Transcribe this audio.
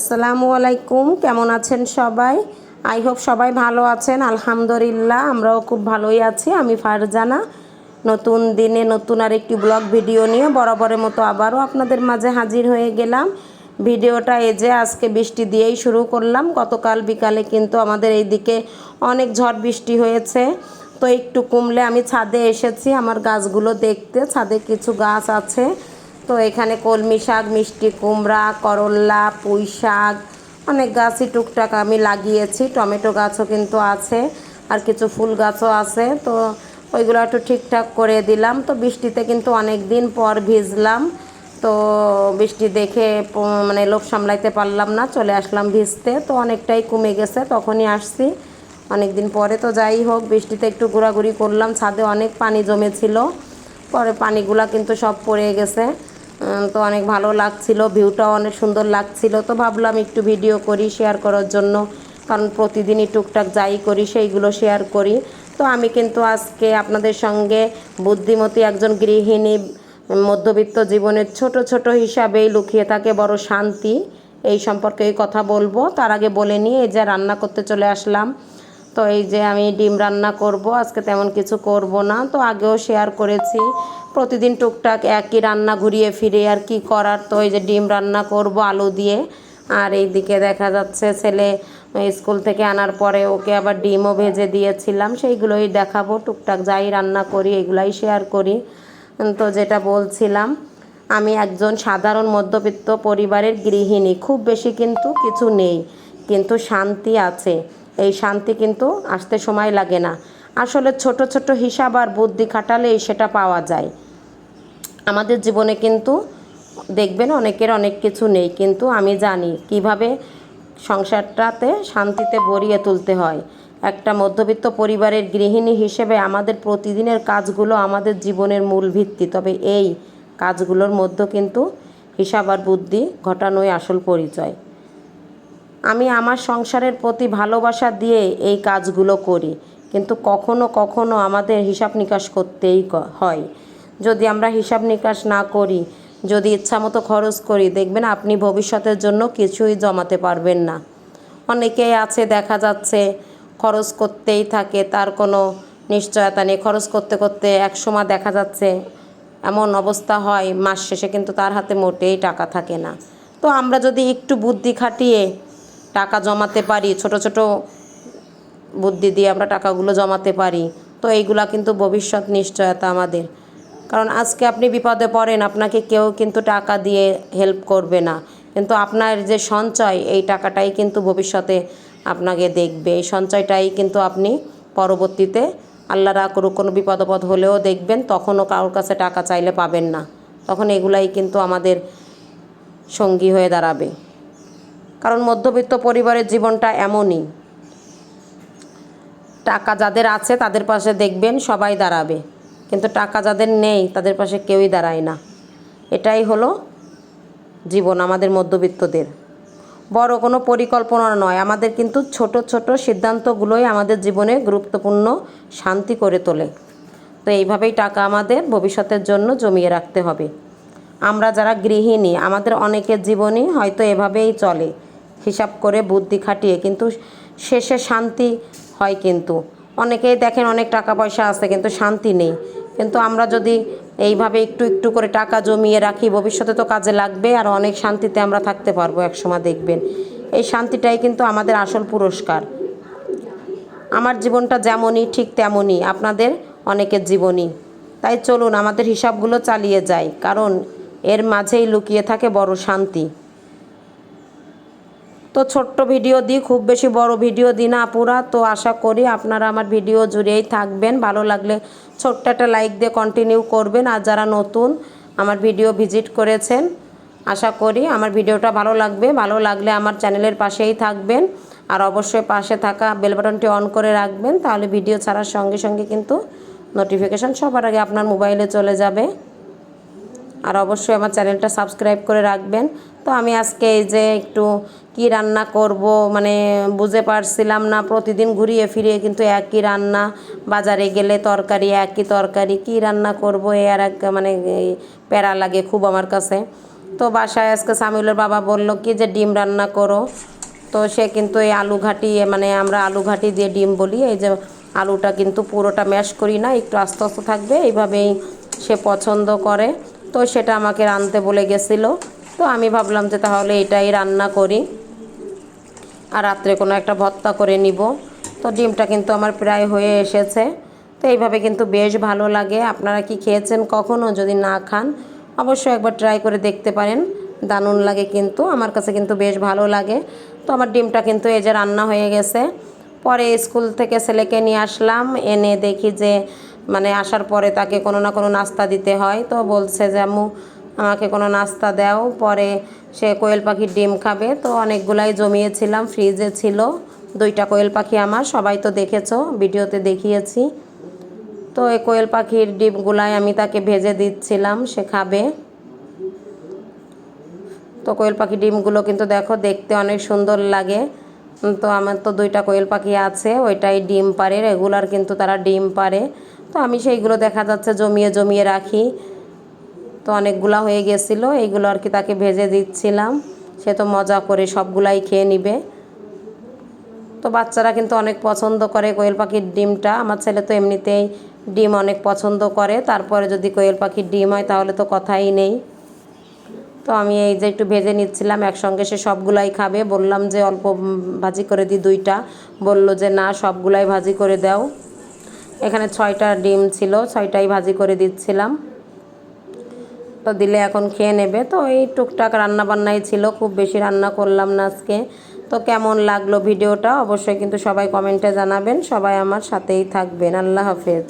আসসালামু আলাইকুম। কেমন আছেন সবাই? আই হোপ সবাই ভালো আছেন। আলহামদুলিল্লাহ, আমরাও খুব ভালোই আছি। আমি ফারজানা। নতুন দিনে নতুন আর একটি ব্লগ ভিডিও নিয়ে বরাবরের মতো আবারও আপনাদের মাঝে হাজির হয়ে গেলাম। ভিডিওটা এই যে আজকে বৃষ্টি দিয়েই শুরু করলাম। গতকাল বিকালে কিন্তু আমাদের এইদিকে অনেক ঝড় বৃষ্টি হয়েছে। তো একটু কমলে আমি ছাদে এসেছি আমার গাছগুলো দেখতে। ছাদে কিছু গাছ আছে। তো এখানে কলমি শাক, মিষ্টি কুমড়া করল্লা পুঁই শাক, অনেক গাছই টুকটাক আমি লাগিয়েছি। টমেটো গাছও কিন্তু আছে আর কিছু ফুল গাছও আছে। তো ওইগুলো একটু ঠিকঠাক করে দিলাম। তো বৃষ্টিতে কিন্তু অনেক দিন পর ভিজলাম। তো বৃষ্টি দেখে মানে লোভ সামলাইতে পারলাম না, চলে আসলাম ভিজতে। তো অনেকটাই কমে গেছে, তখনই আসছি। অনেক দিন পরে তো যাই হোক, বৃষ্টিতে একটু ঘোরাঘুরি করলাম। ছাদে অনেক পানি জমেছিল। পরে পানিগুলা কিন্তু সব পড়ে গেছে। তো অনেক ভালো লাগছিল ভিউটাও অনেক সুন্দর লাগছিল। তো ভাবলাম একটু ভিডিও করি শেয়ার করার জন্য। কারণ প্রতিদিনই টুকটাক যাই করি, সেইগুলো শেয়ার করি। তো আমি কিন্তু আজকে আপনাদের সঙ্গে বুদ্ধিমতী একজন গৃহিণী, মধ্যবিত্ত জীবনের ছোট ছোট হিসাবেই লুকিয়ে থাকে, বড় শান্তি। এই সম্পর্কে কথা বলব। তার আগে বলে নিয়ে এই যে রান্না করতে চলে আসলাম। তো এই যে আমি ডিম রান্না করব, আজকে তেমন কিছু করব না। তো আগেও শেয়ার করেছি। প্রতিদিন টুকটাক একই রান্না ঘুরিয়ে ফিরে আর কি করার? তো ওই যে ডিম রান্না করব, আলু দিয়ে। আর এইদিকে দেখা যাচ্ছে ছেলে স্কুল থেকে আনার পরে ওকে আবার ডিমও ভেজে দিয়েছিলাম। সেইগুলোই দেখাবো, টুকটাক যাই রান্না করি, এগুলাই শেয়ার করি। তো যেটা বলছিলাম, আমি একজন সাধারণ মধ্যবিত্ত পরিবারের গৃহিণী, খুব বেশি কিন্তু কিছু নেই, কিন্তু শান্তি আছে। এই শান্তি কিন্তু আসতে সময় লাগে না। আসলে ছোট ছোট হিসাব আর বুদ্ধি খাটালেই সেটা পাওয়া যায়। আমাদের জীবনে কিন্তু দেখবেন অনেকের অনেক কিছু নেই, কিন্তু আমি জানি কীভাবে সংসারটাতে শান্তিতে ভরিয়ে তুলতে হয়। একটা মধ্যবিত্ত পরিবারের গৃহিণী হিসেবে আমাদের প্রতিদিনের কাজগুলো আমাদের জীবনের মূল ভিত্তি, তবে এই কাজগুলোর মধ্যে কিন্তু হিসাব আর বুদ্ধি ঘটানোই আসল পরিচয়। আমি আমার সংসারের প্রতি ভালোবাসা দিয়ে এই কাজগুলো করি। কিন্তু কখনো কখনো আমাদের হিসাব নিকাশ করতেই হয়। যদি আমরা হিসাব নিকাশ না করি, যদি ইচ্ছামতো খরচ করি, দেখবেন আপনি ভবিষ্যতের জন্য কিছুই জমাতে পারবেন না। অনেকেই আছে, দেখা যাচ্ছে খরচ করতেই থাকে, তার কোনো নিশ্চয়তা নেই। খরচ করতে করতে একসময় দেখা যাচ্ছে এমন অবস্থা হয়, মাস শেষে কিন্তু তার হাতে মোটেই টাকা থাকে না। তো আমরা যদি একটু বুদ্ধি খাটিয়ে টাকা জমাতে পারি, ছোট ছোট বুদ্ধি দিয়ে আমরা টাকাগুলো জমাতে পারি। তো এইগুলা কিন্তু ভবিষ্যৎ নিশ্চয়তা আমাদের। কারণ আজকে আপনি বিপদে পড়েন, আপনাকে কেউ কিন্তু টাকা দিয়ে হেল্প করবে না। কিন্তু আপনার যে সঞ্চয়, এই টাকাটাই কিন্তু ভবিষ্যতে আপনাকে দেখবে। এই সঞ্চয়টাই কিন্তু আপনি পরবর্তীতে আল্লাহ রা করুক কোনো বিপদ আপদ হলেও দেখবেন, তখনও কারোর কাছে টাকা চাইলে পাবেন না। তখন এগুলাই কিন্তু আমাদের সঙ্গী হয়ে দাঁড়াবে। কারণ মধ্যবিত্ত পরিবারের জীবনটা এমনই। টাকা যাদের আছে তাদের পাশে দেখবেন সবাই দাঁড়াবে। কিন্তু টাকা যাদের নেই, তাদের পাশে কেউই দাঁড়ায় না। এটাই হলো জীবন আমাদের মধ্যবিত্তদের। বড় কোনো পরিকল্পনা নয়। আমাদের কিন্তু ছোট ছোট সিদ্ধান্তগুলোই আমাদের জীবনে গুরুত্বপূর্ণ শান্তি করে তোলে। তো এইভাবেই টাকা আমাদের ভবিষ্যতের জন্য জমিয়ে রাখতে হবে। আমরা যারা গৃহিণী, আমাদের অনেকের জীবনই হয়তো এভাবেই চলে। হিসাব করে বুদ্ধি খাটিয়ে, কিন্তু শেষে শান্তি হয় কিন্তু। অনেকেই দেখেন অনেক টাকা পয়সা আছে কিন্তু শান্তি নেই। কিন্তু আমরা যদি এইভাবে একটু একটু করে টাকা জমিয়ে রাখি, ভবিষ্যতে তো কাজে লাগবে আর অনেক শান্তিতে আমরা থাকতে পারব একসময় দেখবেন। এই শান্তিটাই কিন্তু আমাদের আসল পুরস্কার। আমার জীবনটা যেমনই, ঠিক তেমনই, আপনাদের অনেকের জীবনই। তাই চলুন, আমাদের হিসাবগুলো চালিয়ে যাই, কারণ এর মাঝেই লুকিয়ে থাকে বড় শান্তি। তো ছোট্ট ভিডিও দিই, খুব বেশি বড় ভিডিও দিই না আপুরা তো আশা করি আপনারা আমার ভিডিও জুড়েই থাকবেন। ভালো লাগলে ছোট্ট একটা লাইক দিয়ে কন্টিনিউ করবেন। আর যারা নতুন আমার ভিডিও ভিজিট করেছেন, আশা করি আমার ভিডিওটা ভালো লাগবে। ভালো লাগলে আমার চ্যানেলের পাশেই থাকবেন। আর অবশ্যই পাশে থাকা বেল বাটনটি অন করে রাখবেন। তাহলে ভিডিও ছাড়ার সঙ্গে সঙ্গে কিন্তু নোটিফিকেশান সবার আগে আপনার মোবাইলে চলে যাবে। আর অবশ্যই আমার চ্যানেলটা সাবস্ক্রাইব করে রাখবেন। তো আমি আজকে এই যে একটু কি রান্না করব মানে বুঝে পারছিলাম না। প্রতিদিন ঘুরিয়ে ফিরিয়ে কিন্তু একই রান্না, বাজারে গেলে তরকারি, একই তরকারি, কি রান্না করব এ আর এক মানে প্যারা লাগে খুব আমার কাছে। তো বাসায় আজকে সামিউলের বাবা বলল, কি যে ডিম রান্না করো? তো সে কিন্তু এই আলু ঘাটি মানে আমরা আলু ঘাটি দিয়ে ডিম বলি, এই যে আলুটা কিন্তু পুরোটা ম্যাশ করি না, একটু আস্তে আস্তে থাকবে, এইভাবেই সে পছন্দ করে। তো সেটা আমাকে রাঁধতে বলে গেছিল। তো আমি ভাবলাম যে তাহলে এটাই রান্না করি। আর রাত্রে কোনো একটা ভর্তা করে নিব। তো ডিমটা কিন্তু আমার প্রায় হয়ে এসেছে। তো এইভাবে কিন্তু বেশ ভালো লাগে। আপনারা কি খেয়েছেন কখনও যদি না খান, অবশ্যই একবার ট্রাই করে দেখতে পারেন। দারুণ লাগে কিন্তু। আমার কাছে কিন্তু বেশ ভালো লাগে। তো আমার ডিমটা কিন্তু এই যে রান্না হয়ে গেছে। পরে স্কুল থেকে ছেলেকে নিয়ে আসলাম। এনে দেখি যে মানে আসার পরে তাকে কোনো না কোনো নাস্তা দিতে হয়। তো বলছে যে, আম্মু আমাকে কোনো নাস্তা দাও, পরে সে কোয়েল পাখির ডিম খাবে। তো অনেকগুলাই জমিয়েছিলাম, ফ্রিজে ছিল। দুইটা কোয়েল পাখি আমার, সবাই তো দেখেছ, ভিডিওতে দেখিয়েছি। তো এই কোয়েল পাখির ডিমগুলাই আমি তাকে ভেজে দিচ্ছিলাম, সে খাবে। তো কোয়েল পাখি ডিমগুলো কিন্তু দেখো দেখতে অনেক সুন্দর লাগে। তো আমার তো দুইটা কোয়েল পাখি আছে, ওইটাই ডিম পারে রেগুলার কিন্তু তারা ডিম পারে তো আমি সেইগুলো দেখা যাচ্ছে জমিয়ে জমিয়ে রাখি। তো অনেকগুলা হয়ে গেছিল, এইগুলো আর কি তাকে ভেজে দিচ্ছিলাম। সে তো মজা করে সবগুলাই খেয়ে নিবে। তো বাচ্চারা কিন্তু অনেক পছন্দ করে কোয়েল পাখির ডিমটা। আমার ছেলে তো এমনিতেই ডিম অনেক পছন্দ করে। তারপরে যদি কোয়েল পাখির ডিম হয় তাহলে তো কথাই নেই। তো আমি এই যে একটু ভেজে নিচ্ছিলাম, একসঙ্গে সে সবগুলাই খাবে। বললাম যে অল্প ভাজি করে দিই দুইটা। বলল যে না, সবগুলাই ভাজি করে দাও। এখানে ছয়টা ডিম ছিল, ছয়টাই ভাজি করে দিচ্ছিলাম। তো দিলে এখন খেয়ে নেবে। তো এই টুকটাক রান্না বান্নাই ছিল, খুব বেশি রান্না করলাম না আজকে। তো কেমন লাগল ভিডিওটা? অবশ্যই কিন্তু সবাই কমেন্টে জানাবেন। সবাই আমার সাথেই থাকবেন। আল্লাহ হাফেজ।